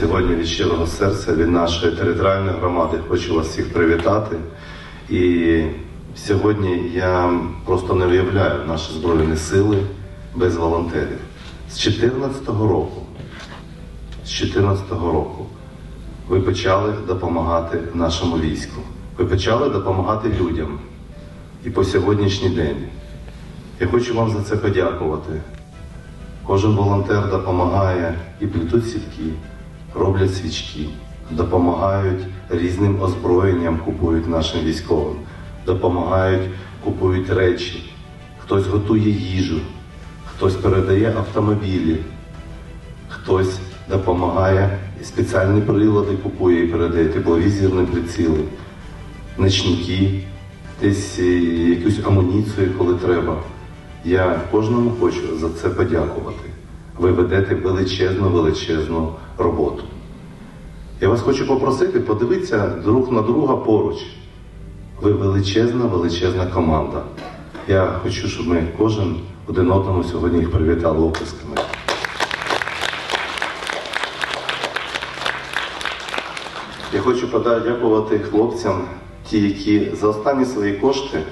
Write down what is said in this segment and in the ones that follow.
Сьогодні від щирого серця від нашої територіальної громади хочу вас всіх привітати. І сьогодні я просто не уявляю наші збройні сили без волонтерів. З 2014 року, з 2014 року ви почали допомагати нашому війську. Ви почали допомагати людям. І по сьогоднішній день. Я хочу вам за це подякувати. Кожен волонтер допомагає і плетуть сітки, роблять свічки, допомагають різним озброєнням, купують нашим військовим, допомагають, купують речі, хтось готує їжу, хтось передає автомобілі, хтось допомагає спеціальні прилади купує і передає тепловізірні приціли, ночники, десь е, якусь амуніцію, коли треба. Я кожному хочу за це подякувати. Ви ведете величезну, величезну роботу. Я вас хочу попросити, подивитися друг на друга поруч. Ви величезна, величезна команда. Я хочу, щоб ми кожен один одному сьогодні їх привітали оплесками. Я хочу подякувати хлопцям, ті, які за останні свої кошти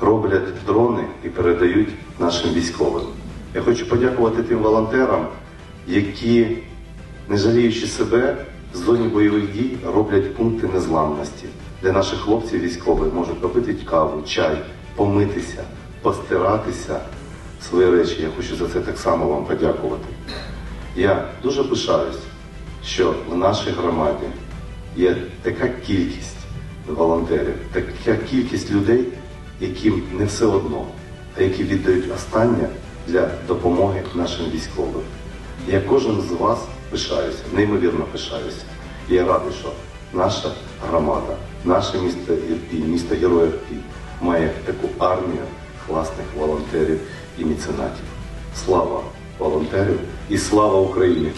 роблять дрони і передають нашим військовим. Я хочу подякувати тим волонтерам, які, не жаліючи себе, в зоні бойових дій роблять пункти незламності, де наші хлопці військові можуть попити каву, чай, помитися, постиратися свої речі. Я хочу за це так само вам подякувати. Я дуже пишаюсь, що в нашій громаді є така кількість волонтерів, така кількість людей, яким не все одно, а які віддають останнє для допомоги нашим військовим. Я кожен з вас пишаюся, неймовірно пишаюся. Я радий, що наша громада, наше місто Ірпінь, місто Героїв Ірпінь має таку армію класних волонтерів і меценатів. Слава волонтерів і слава Україні!